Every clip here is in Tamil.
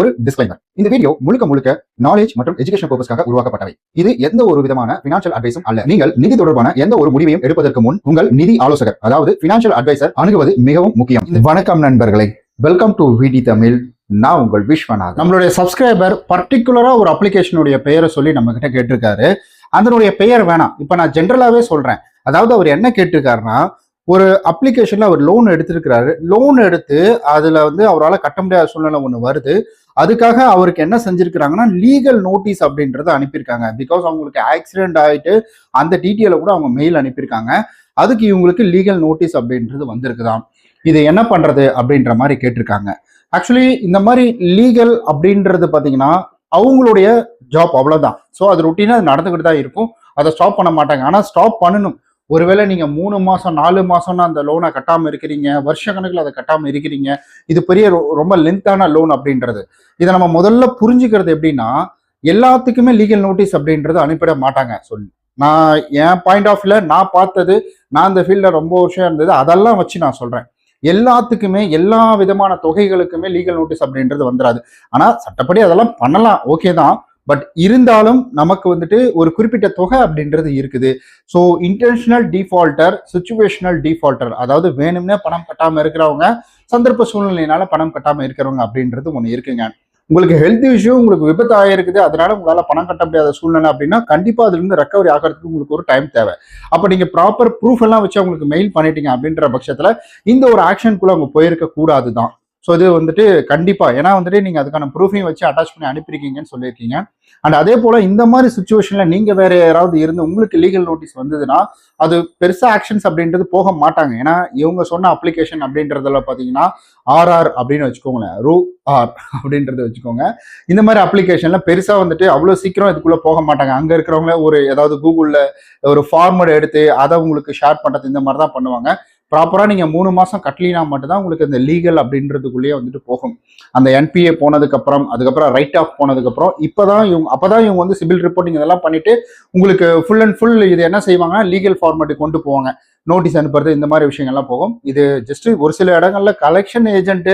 ஒரு டிஸ்க்ளைமர் இந்த வீடியோ முழுக்க முழுக்க நாலேஜ் மற்றும் எஜுகேஷன் பர்பஸ்க்காக உருவாக்கப்பட்டவை. இது எந்த ஒரு விதமான பினான்சியல் அட்வைஸும் அல்ல. நீங்கள் நிதி தொடர்பான எந்த ஒரு முடிவையும் எடுப்பதற்கு முன் உங்கள் நிதி ஆலோசகர் அதாவது பினான்சியல் அட்வைசர் அணுகுவது மிகவும் முக்கியம். வணக்கம் நண்பர்களே. வெல்கம் டு விடி தமிழ் நான் உங்கள் விஸ்வநாத் நம்மளுடைய சப்ஸ்கிரைபர் பர்டிகுலரா ஒரு அப்ளிகேஷனுடைய பெயரை சொல்லி நம்ம கிட்ட கேட்டிருக்காரு. அதனுடைய பெயர் வேணாம். இப்ப நான் ஜென்ரலாவே சொல்றேன். அதாவது அவர் என்ன கேட்டிருக்காருன்னா ஒரு அப்ளிகேஷன்ல அவர் லோன் எடுத்திருக்கிறாரு. லோன் எடுத்து அதுல வந்து அவரால் கட்ட முடியாத சூழ்நிலை ஒன்று வருது. அதுக்காக அவருக்கு என்ன செஞ்சிருக்கிறாங்கன்னா லீகல் நோட்டீஸ் அப்படின்றத அனுப்பியிருக்காங்க. பிகாஸ் அவங்களுக்கு ஆக்சிடென்ட் ஆயிட்டு அந்த டீட்டெயிலை கூட அவங்க மெயில் அனுப்பியிருக்காங்க. அதுக்கு இவங்களுக்கு லீகல் நோட்டீஸ் அப்படின்றது வந்திருக்குதான் இது என்ன பண்றது அப்படின்ற மாதிரி கேட்டிருக்காங்க. ஆக்சுவலி இந்த மாதிரி லீகல் அப்படின்றது பார்த்தீங்கன்னா அவங்களுடைய ஜாப் அவ்வளோதான் ஸோ அது ரொட்டீனாக அது நடந்துக்கிட்டு தான் இருக்கும். அதை ஸ்டாப் பண்ண மாட்டாங்க. ஆனால் ஸ்டாப் பண்ணணும். ஒருவேளை நீங்கள் மூணு மாதம் நாலு மாதம்னா அந்த லோனை கட்டாமல் இருக்கிறீங்க வருஷ கணக்கில் அதை கட்டாமல் இருக்கிறீங்க இது பெரிய ரொம்ப லென்த்தான லோன் அப்படின்றது. இதை நம்ம முதல்ல புரிஞ்சுக்கிறது எப்படின்னா எல்லாத்துக்குமே லீகல் நோட்டீஸ் அப்படின்றது அனுப்பிட மாட்டாங்க. சொல்லி நான் என் பாயிண்ட் ஆஃப்ல நான் பார்த்தது நான் இந்த ஃபீல்டில் ரொம்ப வருஷம் இருந்தது அதெல்லாம் வச்சு நான் சொல்கிறேன் எல்லாத்துக்குமே எல்லா விதமான தொகைகளுக்குமே லீகல் நோட்டீஸ் அப்படின்றது வந்துடாது ஆனால் சட்டப்படி அதெல்லாம் பண்ணலாம். ஓகே தான். பட் இருந்தாலும் நமக்கு வந்துட்டு ஒரு குறிப்பிட்ட தொகை அப்படின்றது இருக்குது. So intentional defaulter situational defaulter அதாவது வேணும்னே பணம் கட்டாமல் இருக்கிறவங்க சந்தர்ப்ப சூழ்நிலையினால பணம் கட்டாமல் இருக்கிறவங்க அப்படின்றது ஒன்று இருக்குங்க. உங்களுக்கு ஹெல்த் இஷ்யூ உங்களுக்கு விபத்து ஆகிருக்குது அதனால உங்களால் பணம் கட்ட முடியாத சூழ்நிலை அப்படின்னா கண்டிப்பாக அதுலேருந்து ரெக்கவரி ஆகிறதுக்கு உங்களுக்கு ஒரு டைம் தேவை. அப்போ நீங்கள் ப்ராப்பர் ப்ரூஃப் எல்லாம் வச்சு அவங்களுக்கு மெயில் பண்ணிட்டீங்க அப்படின்ற பட்சத்தில் இந்த ஒரு ஆக்ஷனுக்குள்ளே அவங்க போயிருக்க கூடாது தான் ஸோ இது வந்துட்டு கண்டிப்பாக ஏன்னா வந்துட்டு நீங்கள் அதுக்கான ப்ரூஃபையும் வச்சு அட்டாச் பண்ணி அனுப்பியிருக்கீங்கன்னு சொல்லியிருக்கீங்க. அண்ட் அதே போல் இந்த மாதிரி சுச்சுவேஷனில் நீங்கள் வேறு யாராவது இருந்து உங்களுக்கு லீகல் நோட்டீஸ் வந்ததுன்னா அது பெருசாக ஆக்ஷன்ஸ் அப்படின்றது போக மாட்டாங்க. ஏன்னா இவங்க சொன்ன அப்ளிகேஷன் அப்படின்றதுல பார்த்தீங்கன்னா ஆர்ஆர் அப்படின்னு வச்சுக்கோங்களேன். ரூ ஆர் அப்படின்றத வச்சுக்கோங்க. இந்த மாதிரி அப்ளிகேஷனில் பெருசாக வந்துட்டு அவ்வளோ சீக்கிரம் இதுக்குள்ளே போக மாட்டாங்க. அங்கே இருக்கிறவங்க ஒரு ஏதாவது கூகுளில் ஒரு ஃபார்மட் எடுத்து அதை உங்களுக்கு ஷேர் பண்ணுறது இந்த மாதிரி தான் பண்ணுவாங்க. ப்ராப்பராக நீங்கள் மூணு மாதம் கட்டலினா மட்டும்தான் உங்களுக்கு இந்த லீகல் அப்படின்றதுக்குள்ளேயே வந்துட்டு போகும். அந்த என்பிஏ போனதுக்கப்புறம் அதுக்கப்புறம் ரைட் ஆஃப் போனதுக்கப்புறம் இப்போ தான் இவங்க அப்போ தான் இவங்க வந்து சிபில் ரிப்போர்ட்டிங் இதெல்லாம் பண்ணிவிட்டு உங்களுக்கு ஃபுல் அண்ட் ஃபுல் இது என்ன செய்வாங்கன்னா லீகல் ஃபார்மேட்டுக்கு கொண்டு போவாங்க. நோட்டீஸ் அனுப்புறது இந்த மாதிரி விஷயங்கள்லாம் போகும். இது ஜஸ்ட் ஒரு சில இடங்கள்ல கலெக்ஷன் ஏஜென்ட்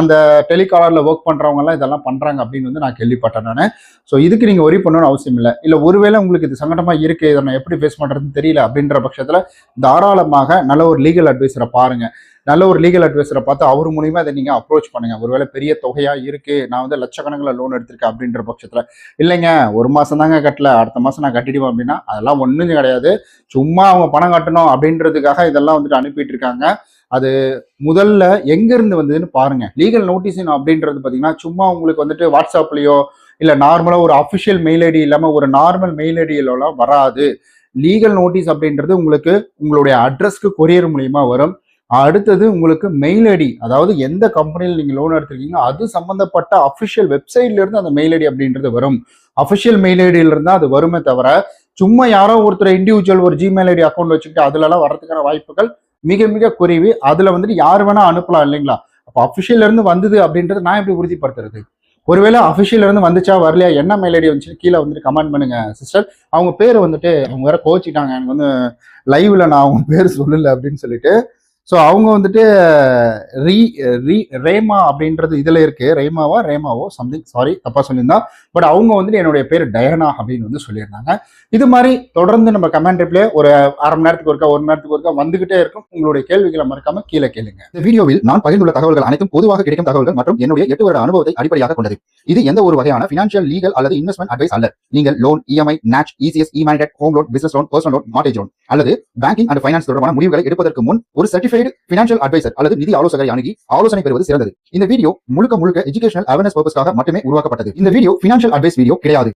அந்த டெலிகாலர்ல ஒர்க் பண்றவங்க எல்லாம் இதெல்லாம் பண்றாங்க அப்படின்னு வந்து நான் கேள்விப்பட்டேன் நான். ஸோ இதுக்கு நீங்க ஒரி பண்ணணும்னு அவசியம் இல்லை. இல்ல ஒருவேளை உங்களுக்கு இது சங்கடமா இருக்கு இதை நான் எப்படி ஃபேஸ் பண்றதுன்னு தெரியல அப்படின்ற பட்சத்துல தாராளமாக நல்ல ஒரு லீகல் அட்வைசரை பாருங்க. நல்ல ஒரு லீகல் அட்வைஸரை பார்த்து அவர் மூலியமா இதை நீங்கள் அப்ரோச் பண்ணுங்கள் ஒருவேளை பெரிய தொகையாக இருக்குது நான் வந்து லட்சக்கணக்கில் லோன் எடுத்திருக்கேன் அப்படின்ற பட்சத்தில். இல்லைங்க ஒரு மாதம் தாங்க கட்டல அடுத்த மாதம் நான் கட்டிடுவேன் அப்படின்னா அதெல்லாம் ஒன்றும் கிடையாது. சும்மா அவங்க பணம் கட்டணும் அப்படின்றதுக்காக இதெல்லாம் வந்துட்டு அனுப்பிட்டு இருக்காங்க. அது முதல்ல எங்கேருந்து வந்ததுன்னு பாருங்கள் லீகல் நோட்டீஸ் அப்படின்றது பார்த்தீங்கன்னா சும்மா உங்களுக்கு வந்துட்டு வாட்ஸ்அப்லேயோ இல்லை நார்மலாக ஒரு அஃபிஷியல் மெயில் ஐடி இல்லாமல் ஒரு நார்மல் மெயில் ஐடியிலலாம் வராது. லீகல் நோட்டீஸ் அப்படின்றது உங்களுக்கு உங்களுடைய அட்ரஸ்க்கு கொரியர் மூலியமா வரும். அடுத்தது உங்களுக்கு மெயில் ஐடி அதாவது எந்த கம்பெனியில் நீங்கள் லோன் எடுத்திருக்கீங்களோ அது சம்மந்தப்பட்ட அஃபிஷியல் வெப்சைட்ல இருந்து அந்த மெயில் ஐடி அப்படின்றது வரும். அஃபிஷியல் மெயில் ஐடியில இருந்தா அது வருமே தவிர சும்மா யாரோ ஒருத்தர் இண்டிவிஜுவல் ஒரு ஜிமெயில் ஐடி அக்கௌண்ட் வச்சுக்கிட்டு அதுலலாம் வரதுக்கான வாய்ப்புகள் மிக மிக குறைவு. அதுல வந்துட்டு யார் வேணா அனுப்பலாம் இல்லைங்களா? அப்போ அஃபிஷியல்ல இருந்து வந்தது அப்படின்றது நான் எப்படி உறுதிப்படுத்துறது? ஒருவேளை அஃபிஷியல்ல இருந்து வந்துச்சா வரலையா என்ன மெயில் ஐடி வந்துச்சு கீழே வந்துட்டு கமெண்ட் பண்ணுங்க சிஸ்டர் அவங்க பேர் வந்துட்டு அவங்க வேற கோச்சிட்டாங்க எனக்கு வந்து லைவ்ல நான் அவங்க பேர் சொல்லலை அப்படின்னு சொல்லிட்டு ஸோ அவங்க வந்துட்டு ரீ ரீ ரேமா அப்படின்றது இதுல இருக்கு. ரேமாவா ரேமாவோ சம்திங் சாரி தப்பாக சொல்லியிருந்தா. பட் அவங்க வந்துட்டு என்னுடைய பேர் டயனா அப்படின்னு வந்து சொல்லியிருந்தாங்க. இது மாதிரி தொடர்ந்து நம்ம கமெண்ட் ரிப்ளே ஒரு அரை மணி நேரத்துக்கு ஒருக்கா ஒரு மணி நேரத்துக்கு ஒருக்கா வந்துகிட்டே இருக்கும். உங்களுடைய கேள்விகளை மறக்காம கீழே கேளுங்க. இந்த வீடியோவில் நான் பகிர்ந்துள்ள தகவல்கள் அனைத்தும் பொதுவாக கிடைக்கும் தகவல்கள் மற்றும் என்னுடைய எட்டு வருட அனுபவத்தை அடிப்படையாக கொண்டது. இது எந்த ஒரு வகையான ஃபினான்ஷியல் லீகல் அல்லது இன்வெஸ்ட்மெண்ட் அட்வைஸ் அல்ல. நீங்கள் loan EMI NACH ECS e mandate home loan business loan personal loan mortgage loan அல்லது பேங்கிங் அண்ட் ஃபைனான்ஸ் தொடர்பான முடிவுகளை எடுப்பதற்கு முன் ஒரு சர்டிஃபைடு பினான்சியல் அட்வைசர் அல்லது நிதி ஆலோசகரை அணுகி ஆலோசனை பெறுவது சிறந்தது. இந்த வீடியோ முழுக்க முழுக்க எஜுகேஷனல் அவேர்னஸ் பர்பஸ்க்காக மட்டுமே உருவாக்கப்பட்டது. இந்த வீடியோ பினான்சியல் அட்வைஸ் வீடியோ கிடையாது.